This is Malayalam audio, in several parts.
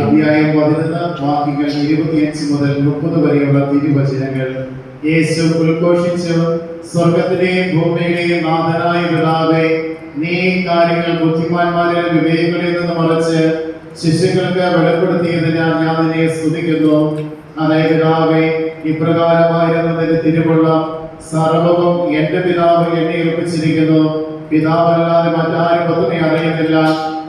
അധ്യായം പതിനൊന്ന് വാക്യങ്ങൾ ഇരുപത്തിയഞ്ച് മുതൽ മുപ്പത് വരെയുള്ള തിരുവചനങ്ങൾ. യേശു ഉദ്ഘോഷിച്ചു സ്വർഗത്തിലെയും ഭൂമിയിലെയും നാഥനായ പിതാവേ നീ കാര്യങ്ങൾ ബുദ്ധിമാന്മാരെ വിവേകളിൽ നിന്ന് മറച്ച് ശിശുക്കൾക്ക് വെളിപ്പെടുത്തിയതിനാൽ ഞാൻ നിന്നെ സ്തുതിക്കുന്നു. അതേ പിതാവേ ഇപ്രകാരമായിരുന്നു നിന്റെ തിരുവുള്ള. സർവവും എന്റെ പിതാവ് എന്നെ ഏൽപ്പിച്ചിരിക്കുന്നു പിതാവല്ലാതെ മറ്റാരും പുത്രനെ അറിയുന്നില്ല.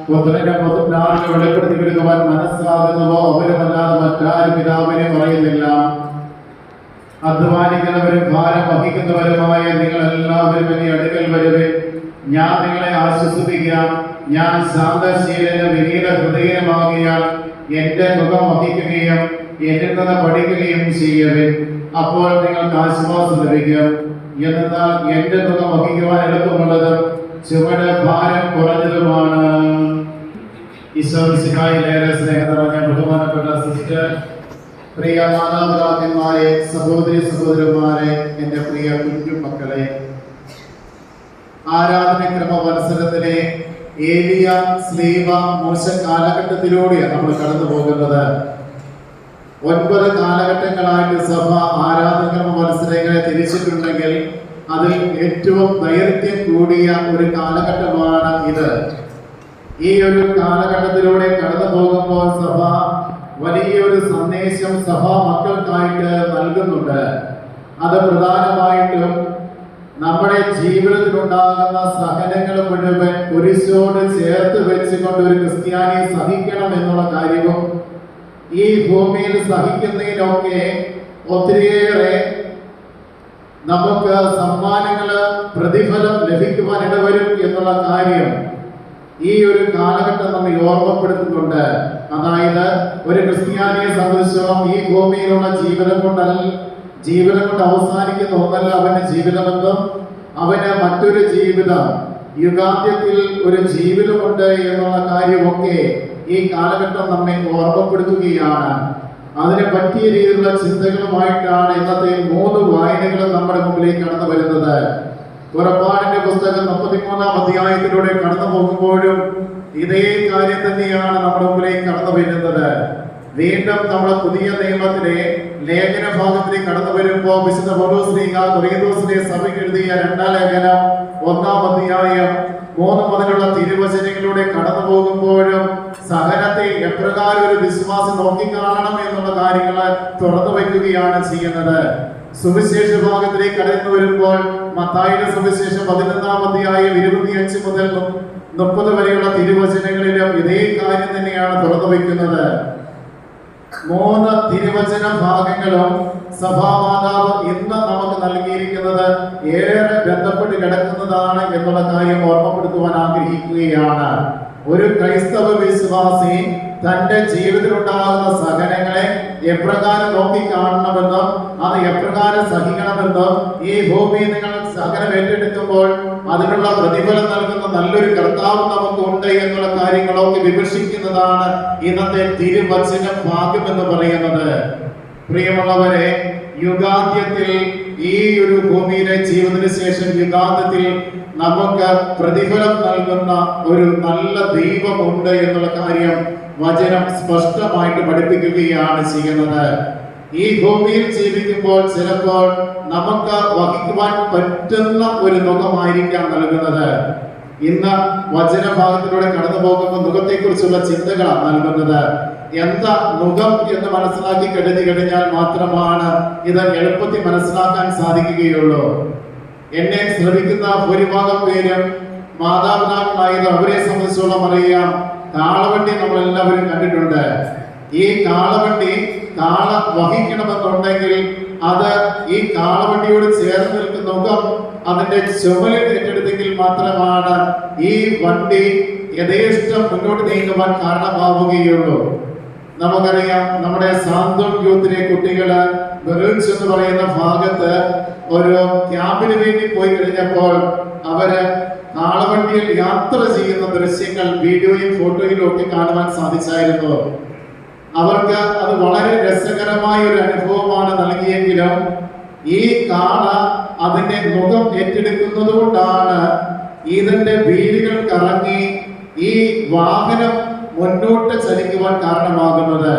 പുത്രന്റെ പുത്രനാണ് വെളിപ്പെടുത്തി കൊടുക്കുവാൻ മനസ്സാകുന്നുവോ അവരുമല്ലാതെ മറ്റാരും പിതാവിനെ പറയുന്നില്ല. അധ്വാനിക്കുന്നവരും ഭാരം വഹിക്കുന്നവരുമായ നിങ്ങൾ എല്ലാവരും എന്നെ അടുക്കൽ വരുവേ. ഞാൻ നിങ്ങളെ ആശ്വസിപ്പിക്കാം. ഞാൻ ശാന്തശീലന് വിനീത ഹൃദയമാകിയാൽ എന്റെ മുഖം വഹിക്കുകയും എന്നിൽ നിന്ന് പഠിക്കുകയും ചെയ്യവേ. അപ്പോൾ നിങ്ങൾക്ക് ആശ്വാസം ലഭിക്കും. എന്നാൽ എന്റെ മുഖം വഹിക്കുവാൻ എളുപ്പമുള്ളതും ചുവട് ഭാരം കുറഞ്ഞതുമാണ്. സിസ്റ്റർ സഹോദരന്മാരെ ആരാധനക്രമ ഏലിയ സ്ലീവ കാലഘട്ടത്തിലൂടെയാണ് നമ്മൾ കടന്നു പോകുന്നത്. ഒൻപത് കാലഘട്ടങ്ങളായിട്ട് സഭ ആരാധനക്രമ മത്സരങ്ങളെ തിരിച്ചിട്ടുണ്ടെങ്കിൽ അതിൽ ഏറ്റവും ദൈർഘ്യം കൂടിയ ഒരു കാലഘട്ടമാണ് ഇത്. ഈ ഒരു കാലഘട്ടത്തിലൂടെ കടന്നു പോകുമ്പോൾ സഭ വലിയൊരു സന്ദേശം സഭ മക്കൾക്കായിട്ട് നൽകുന്നുണ്ട്. അത് പ്രധാനമായിട്ടും നമ്മുടെ ജീവിതത്തിലുണ്ടാകുന്ന സഹനങ്ങൾ മുഴുവൻ കുരിശോട് ചേർത്ത് വെച്ചുകൊണ്ട് ഒരു ക്രിസ്ത്യാനി സഹിക്കണം എന്നുള്ള കാര്യവും ഈ ഭൂമിയിൽ സഹിക്കുന്നതിനൊക്കെ ഒത്തിരിയേറെ നമുക്ക് സമ്മാനങ്ങൾ പ്രതിഫലം ലഭിക്കുവാൻ ഇടവരും എന്നുള്ള കാര്യം ഈ ഒരു കാലഘട്ടം നമ്മെ ഓർമ്മപ്പെടുത്തുന്നുണ്ട്. അതായത് ഒരു ക്രിസ്ത്യാനിയെ സംബന്ധിച്ചോളം ഈ ഭൂമിയിലുള്ള ജീവിതം കൊണ്ടല്ല ജീവിതം കൊണ്ട് അവസാനിക്കുന്ന ഒന്നല്ല അവന്റെ ജീവിതമെന്നും അവന് മറ്റൊരു ജീവിതം. യുഗാന്ത്യത്തിൽ ഒരു ജീവിതമുണ്ട് എന്നുള്ള കാര്യമൊക്കെ ഈ കാലഘട്ടം നമ്മെ ഓർമ്മപ്പെടുത്തുകയാണ്. അതിനെ പറ്റിയ രീതിയിലുള്ള ചിന്തകളുമായിട്ടാണ് ഇന്നത്തെ മൂന്ന് വായനകളും നമ്മുടെ മുമ്പിലേക്ക് കടന്നു വരുന്നത്. പുറപ്പാടിന്റെ പുസ്തകം മുപ്പത്തിമൂന്നാം അധ്യായത്തിലൂടെ കടന്നു പോകുമ്പോഴും ഇതേ കാര്യം തന്നെയാണ് നമ്മുടെ മുമ്പിലേക്ക് കടന്നു വരുന്നത്. വീണ്ടും നമ്മുടെ പുതിയ നിയമത്തിലെ ലേഖന ഭാഗത്തിലേക്ക് കടന്നു വരുമ്പോൾ വിശുദ്ധ പൗലോസ്ലീഹ കൊറിയദോസിലെ സഭയ്ക്ക് എഴുതിയ രണ്ടാം ലേഖനം ഒന്നാം അധ്യായം മൂന്ന് മുതലുള്ള തിരുവചനങ്ങളിലൂടെ കടന്നു പോകുമ്പോഴും സഹനത്തെ എപ്രകാരം ഒരു വിശ്വാസം നോക്കിക്കാണണം എന്നുള്ള കാര്യങ്ങൾ തുറന്നു വയ്ക്കുകയാണ് ചെയ്യുന്നത്. സുവിശേഷ ഭാഗത്തിലേക്ക് കടന്നു വരുമ്പോൾ മത്തായിയുടെ സുവിശേഷം പതിനൊന്നാം അധ്യായം ഇരുപത്തിയഞ്ച് മുതൽ മുപ്പത് വരെയുള്ള തിരുവചനങ്ങളിലും ഇതേ കാര്യം തന്നെയാണ് തുറന്നു വയ്ക്കുന്നത്. മൂന്ന് തിരുവചന ഭാഗങ്ങളും സഭാമാതാവ് ഇന്ന് നമുക്ക് നൽകിയിരിക്കുന്നത് ഏറെ ബന്ധപ്പെട്ട് കിടക്കുന്നതാണ് എന്നുള്ള കാര്യം ഓർമ്മപ്പെടുത്തുവാൻ ആഗ്രഹിക്കുകയാണ്. ഒരു ക്രൈസ്തവ വിശ്വാസി തന്റെ ജീവിതത്തിലുണ്ടാകുന്ന സഹനങ്ങളെ എപ്രകാരം നോക്കി കാണണമെന്നും അത് എപ്രകാരം സഹിക്കണമെന്നും ഈ ഭൂമി നിങ്ങൾ സഹനം ഏറ്റെടുക്കുമ്പോൾ അതിനുള്ള പ്രതിഫലം നൽകുന്ന നല്ലൊരു കർത്താവ് നമുക്ക് ഉണ്ട് എന്നുള്ള കാര്യങ്ങളൊക്കെ വിമർശിക്കുന്നതാണ് ഇന്നത്തെ തിരുവചന ഭാഗ്യം എന്ന് പറയുന്നത്. പ്രിയമുള്ളവരെ യുഗാന്ത്യത്തിൽ ഈ ഒരു ഭൂമിയിലെ ജീവിതത്തിന് ശേഷം യുഗാന്ത്യത്തിൽ നമുക്ക് പ്രതിഫലം നൽകുന്ന ഒരു നല്ല ദൈവമുണ്ട് എന്നുള്ള കാര്യം വചനം സ്പഷ്ടമായിട്ട് പഠിപ്പിക്കുകയാണ് ചെയ്യുന്നത്. ഈ ഭൂമിയിൽ ജീവിക്കുമ്പോൾ ചിലപ്പോൾ നമുക്ക് വഹിക്കുവാൻ പറ്റുന്ന ഒരു മുഖമായിരിക്കാം നൽകുന്നത്. ഇന്ന് വചനഭാഗത്തിലൂടെ കടന്നു പോകുമ്പോൾ മുഖത്തെക്കുറിച്ചുള്ള ചിന്തകളാണ് നൽകുന്നത്. എന്താ മുഖം എന്ന് മനസ്സിലാക്കി കഴിഞ്ഞു കഴിഞ്ഞാൽ മാത്രമാണ് ഇത് എളുപ്പത്തിൽ മനസ്സിലാക്കാൻ സാധിക്കുകയുള്ളൂ. എന്നെ ശ്രമിക്കുന്ന ഭൂരിഭാഗം പേരും മാതാപിതാക്കളായത് അവരെ സംബന്ധിച്ചോളം അറിയാം. കാളവണ്ടി നമ്മൾ എല്ലാവരും കണ്ടിട്ടുണ്ട്. ഈ കാളവണ്ടി കാള വഹിക്കണമെന്നുണ്ടെങ്കിൽ അത് ഈ കാളവണ്ടിയോട് ചേർന്ന് നിൽക്കുന്ന മുഖം അതിന്റെ ചുമലിൽ ഏറ്റെടുത്തെങ്കിൽ മാത്രമാണ് ഈ വണ്ടി യഥേഷ്ടം മുന്നോട്ട് നീങ്ങുവാൻ കാരണമാവുകയുള്ളൂ. നമുക്കറിയാം നമ്മുടെ സാന്ത്വം യൂത്തിലെ കുട്ടികൾ ബെറിൽസ് എന്ന് പറയുന്ന ഭാഗത്ത് ഒരു ക്യാമ്പിന് വേണ്ടി പോയി കഴിഞ്ഞപ്പോൾ അവർ കാളവണ്ടിയിൽ യാത്ര ചെയ്യുന്ന ദൃശ്യങ്ങൾ വീഡിയോയും ഫോട്ടോയിലും ഒക്കെ കാണുവാൻ സാധിച്ചായിരുന്നു. അവർക്ക് അത് വളരെ രസകരമായ ഒരു അനുഭവമാണ് നൽകിയെങ്കിലും ഈ കാള അതിന്റെ മുഖം ഏറ്റെടുക്കുന്നത് കൊണ്ടാണ് ഇതിന്റെ വീലുകൾ കറങ്ങി ഈ വാഹനം മുന്നോട്ട് ചലിക്കുവാൻ കാരണമാകുന്നത്.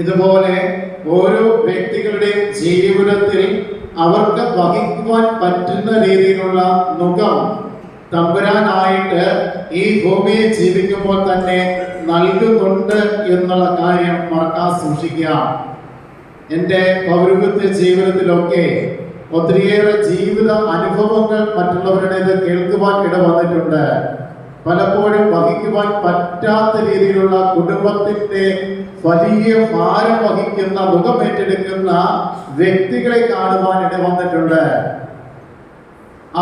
ഇതുപോലെ ഓരോ വ്യക്തികളുടെയും ജീവിതത്തിൽ അവർക്ക് വഹിക്കുവാൻ പറ്റുന്ന രീതിയിലുള്ള മുഖം തമ്പുരാനായിട്ട് ഈ ഭൂമിയെ ജീവിക്കുമ്പോൾ തന്നെ നൽകുന്നുണ്ട് എന്നുള്ള കാര്യം മറക്കാൻ സൂക്ഷിക്കുക. എന്റെ പൗരത്വ ജീവിതത്തിലൊക്കെ ഒത്തിരിയേറെ ജീവിത അനുഭവങ്ങൾ മറ്റുള്ളവരുടേത് കേൾക്കുവാൻ ഇട വന്നിട്ടുണ്ട് പലപ്പോഴും വഹിക്കുവാൻ പറ്റാത്ത രീതിയിലുള്ള കുടുംബത്തിന്റെ വലിയ ഭാരം വഹിക്കുന്ന മുഖമേറ്റെടുക്കുന്ന വ്യക്തികളെ കാണുവാൻ ഇട വന്നിട്ടുണ്ട്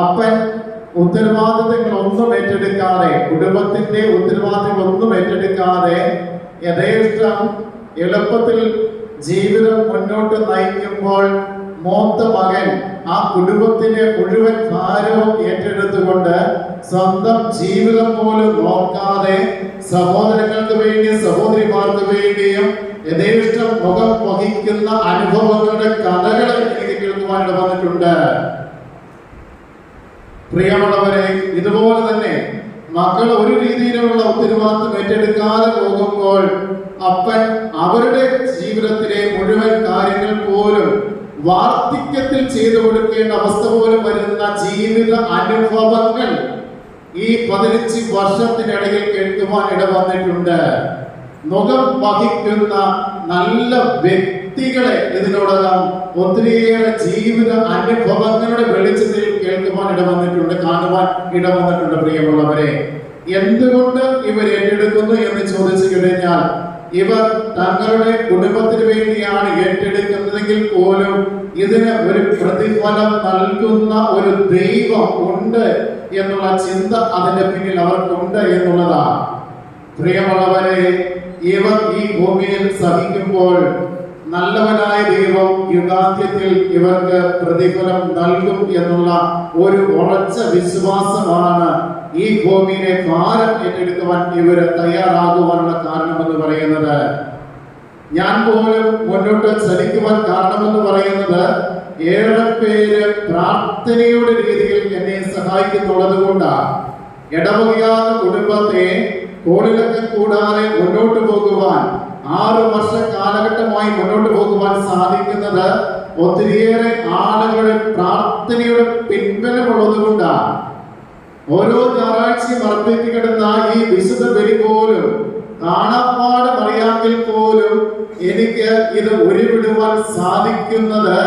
അപ്പൻ ഉത്തരവാദിത്തങ്ങൾ ഒന്നും ഏറ്റെടുക്കാതെ കുടുംബത്തിന്റെ ഉത്തരവാദിത്തങ്ങൾ ഒന്നും ഏറ്റെടുക്കാതെ യഥേഷ്ടം എളുപ്പത്തിൽ ജീവിതം മുന്നോട്ട് നയിക്കുമ്പോൾ മൂത്ത മകൻ ആ കുടുംബത്തിന്റെ മുഴുവൻ ഭാരവും ഏറ്റെടുത്തുകൊണ്ട് സ്വന്തം ജീവിതം പോലും നോക്കാതെ സഹോദരങ്ങൾക്ക് വേണ്ടി സഹോദരിമാർക്ക് വേണ്ടിയും യഥേഷ്ടം മുഖം വഹിക്കുന്ന അനുഭവങ്ങളുടെ കഥകൾ എനിക്ക് കേൾക്കുവാൻ വന്നിട്ടുണ്ട്. പ്രിയമുള്ളവരെ ഇതുപോലെ തന്നെ മക്കൾ ഒരു രീതിയിലുള്ള ഉത്തരവാദിത്വം ഏറ്റെടുക്കാതെ പോകുമ്പോൾ അപ്പൻ അവരുടെ ജീവിതത്തിലെ മുഴുവൻ കാര്യങ്ങൾ പോലും വാർദ്ധക്യത്തിൽ ചെയ്തു കൊടുക്കേണ്ട അവസ്ഥ പോലും വരുന്ന ജീവിത അനുഭവങ്ങൾ ഈ പതിനഞ്ച് വർഷത്തിനിടയിൽ കേൾക്കുവാൻ ഇട വന്നിട്ടുണ്ട് മുഖം വഹിക്കുന്ന നല്ല വ്യക്തികളെ ഇതിനോടകം ഒത്തിരിയേറെ ജീവിത അനുഭവങ്ങളുടെ വെളിച്ചത്തിൽ കേൾക്കുവാൻ ഇട വന്നിട്ടുണ്ട് കാണുവാൻ ഇട വന്നിട്ടുണ്ട് പ്രിയമുള്ളവരെ. എന്തുകൊണ്ട് ഇവർ ഏറ്റെടുക്കുന്നു എന്ന് ചോദിച്ചു കഴിഞ്ഞാൽ ഇവർ തങ്ങളുടെ കുടുംബത്തിന് വേണ്ടിയാണ് ഏറ്റെടുക്കുന്നതെങ്കിൽ പോലും ഇതിന് ഒരു പ്രതിഫലം നൽകുന്ന ഒരു ദൈവം ഉണ്ട് എന്നുള്ള ചിന്ത അതിന്റെ പിന്നിൽ അവർക്കുണ്ട് എന്നുള്ളതാണ്. പ്രിയമുള്ളവരെ ഇവർ ഈ ഭൂമിയിൽ സഹിക്കുമ്പോൾ നല്ലവനായ ദൈവം യുഗാന്ത്യത്തിൽ ഇവർക്ക് പ്രതിഫലം നൽകും എന്നുള്ള ഒരു ഉറച്ച വിശ്വാസമാണ് ഈ ഭൂമിയിലെ ഭാരം ഏറ്റെടുക്കുവാൻ ഇവർ തയ്യാറാകുവാനുള്ള കാരണമെന്ന് പറയുന്നത്. ഞാൻ പോലും മുന്നോട്ട് ചലിക്കുവാൻ കാരണമെന്ന് പറയുന്നത് ഏറെ പേര് പ്രാർത്ഥനയുടെ രീതിയിൽ എന്നെ സഹായിക്കുന്നുള്ളത് കൊണ്ടാണ് ഇടവകയാത്ത കുടുംബത്തെ കോളിലൊക്കെ കൂടാതെ മുന്നോട്ട് പോകുവാൻ ആറ് വർഷ കാലഘട്ടമായി മുന്നോട്ട് പോകുവാൻ സാധിക്കുന്നത് ഒത്തിരിയേറെ ആളുകളുടെ പ്രാർത്ഥനയുടെ പിൻബലമുള്ളത് കൊണ്ടാണ് ഓരോ ഞായറാഴ്ചയും അർപ്പിക്കപ്പെടുന്ന ഈ വിശുദ്ധ ബലി പോലും കാണാപ്പാട് അറിയാമെങ്കിൽ പോലും എനിക്ക് ഇത് ഉരുവിടുവാൻ സാധിക്കുന്നത്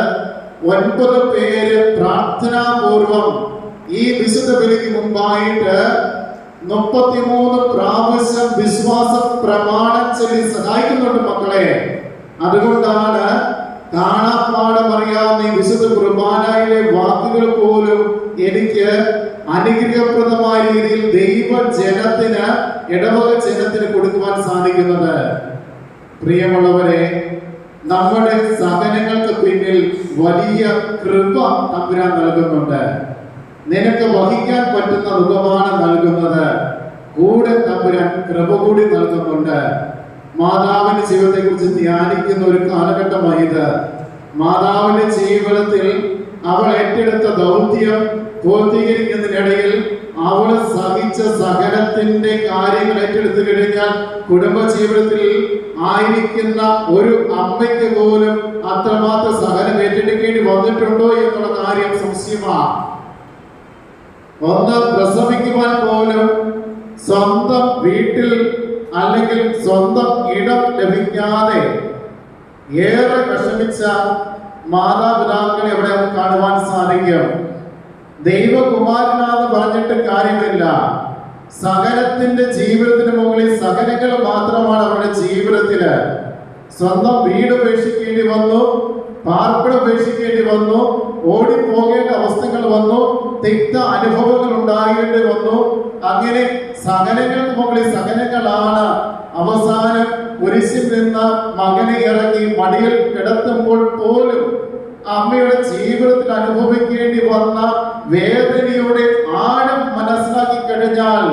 ഒൻപത് പേര് പ്രാർത്ഥനാപൂർവം ഈ വിശുദ്ധ ബലിക്ക് മുമ്പായിട്ട് മുപ്പത്തിമൂന്ന് പ്രാവശ്യം വിശ്വാസ പ്രമാണം ചൊല്ലി സഹായിക്കുന്നുണ്ട് മക്കളെ. അതുകൊണ്ടാണ് കാണാപ്പാടം അറിയാവുന്ന ഈ വിശുദ്ധ കുർബാനയിലെ വാക്കുകൾ പോലും എനിക്ക് അനുഗ്രഹപ്രദമായ രീതിയിൽ ദൈവ ജനത്തിന് ഇടവക ജനത്തിന് കൊടുക്കുവാൻ സാധിക്കുന്നത്. പ്രിയമുള്ളവരെ നമ്മുടെ സഹനങ്ങൾക്ക് പിന്നിൽ വലിയ കൃപ തമ്പുരാൻ നൽകുന്നുണ്ട്. നിനക്ക് വഹിക്കാൻ പറ്റുന്ന മുഖമാണ് നൽകുന്നത് കൂടെ തമ്പുരാൻ കൃപ കൂടി നൽകുന്നുണ്ട്. മാതാവിന്റെ ജീവിതത്തെ കുറിച്ച് ധ്യാനിക്കുന്ന ഒരു കാലഘട്ടമായത് മാതാവിന്റെ ജീവിതത്തിൽ അവൾ ഏറ്റെടുത്ത ദൗത്യം പൂർത്തീകരിക്കുന്നതിനിടയിൽ അവൾ സഹിച്ച സഹനത്തിന്റെ കാര്യങ്ങൾ ഏറ്റെടുത്തു കഴിഞ്ഞാൽ കുടുംബ ജീവിതത്തിൽ ആയിരിക്കുന്ന ഒരു അമ്മയ്ക്ക് പോലും അത്രമാത്രം സഹനം ഏറ്റെടുക്കേണ്ടി വന്നിട്ടുണ്ടോ എന്നുള്ള കാര്യം സംശയമാണ്. ഒന്ന് പ്രസവിക്കുവാൻ പോലും സ്വന്തം വീട്ടിൽ അല്ലെങ്കിൽ സ്വന്തം ഇടം ലഭിക്കാതെ ഏറെ വിഷമിച്ച മാതാപിതാക്കളെ ഇവിടെ കാണുവാൻ സാധിക്കും. ദൈവകുമാരനാന്ന് പറഞ്ഞിട്ട് കാര്യമില്ല. സകലത്തിന്റെ ജീവിതത്തിന് മുകളിൽ സകലങ്ങൾ മാത്രമാണ് അവരുടെ ജീവിതത്തിൽ. സ്വന്തം വീട് ഉപേക്ഷിക്കേണ്ടി വന്നു പാർപ്പിട ഉപേക്ഷിക്കേണ്ടി വന്നു ഓടിപ്പോകേണ്ട അവസ്ഥകൾ വന്നു തെറ്റ അനുഭവങ്ങൾ ഉണ്ടാകേണ്ടി വന്നു. അങ്ങനെ സകലങ്ങൾക്ക് മുകളിൽ സഹനങ്ങളാണ്. അവസാനം കുരിശിൽ നിന്ന് മകനെ ഇറങ്ങി മടിയിൽ കിടത്തുമ്പോൾ പോലും അമ്മയുടെ ജീവിതത്തിൽ അനുഭവിക്കേണ്ടി വന്ന വേദനയുടെ ആഴം മനസ്സിലാക്കി കഴിഞ്ഞാൽ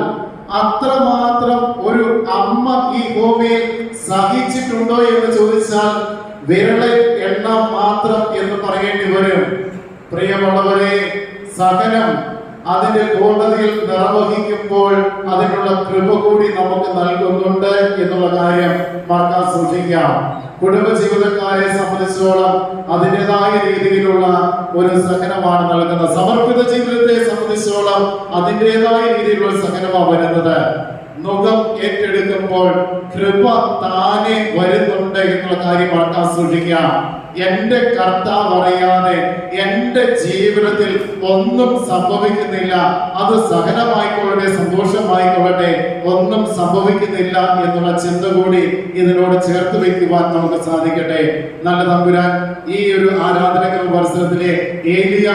അത്രമാത്രം ഒരു അമ്മ ഈ ഭൂമിയിൽ സഹിച്ചിട്ടുണ്ടോ എന്ന് ചോദിച്ചാൽ വിരളെ എണ്ണം മാത്രം എന്ന് പറയേണ്ടി വരും. പ്രിയമുള്ളവരെ സകലം അതിന്റെ പൂർണതയിൽ നിർവഹിക്കുമ്പോൾ അതിനുള്ള കൃപ കൂടി നമുക്ക് നൽകുന്നുണ്ട് എന്നുള്ള കാര്യം മറക്കാൻ സൂക്ഷിക്കാം. കുടുംബജീവിതക്കാരെ സംബന്ധിച്ചോളം അതിന്റെതായ രീതിയിലുള്ള ഒരു സഹനമാണ് നൽകുന്നത്. സമർപ്പിത ജീവിതത്തെ സംബന്ധിച്ചോളം അതിന്റെതായ രീതിയിലുള്ള സഹനമാണ് വരുന്നത്. മുഖം ഏറ്റെടുക്കുമ്പോൾ കൃപ താനെ വരുന്നുണ്ട് എന്നുള്ള കാര്യം മറക്കാൻ സൂക്ഷിക്കാം. എന്റെ കർത്താവ് അറിയാതെ എന്റെ ജീവിതത്തിൽ ഒന്നും സംഭവിക്കുന്നില്ല. അത് സഹനമായിക്കൊള്ളട്ടെ സന്തോഷമായിക്കൊള്ളട്ടെ ഒന്നും സംഭവിക്കുന്നില്ല എന്നുള്ള ചിന്ത കൂടി ഇതിനോട് ചേർത്ത് വെക്കുവാൻ നമുക്ക് സാധിക്കട്ടെ. നല്ല തമ്പുരാൻ ഈ ഒരു ആരാധനകൾ മത്സരത്തിലെ ഏലിയ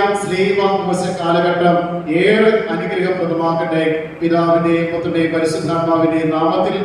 മോശ കാലഘട്ടം ഏറെ അനുഗ്രഹപ്രദമാക്കട്ടെ പിതാവിന്റെയും പുത്രന്റെയും പരിശുദ്ധാത്മാവിന്റെയും നാമത്തിൽ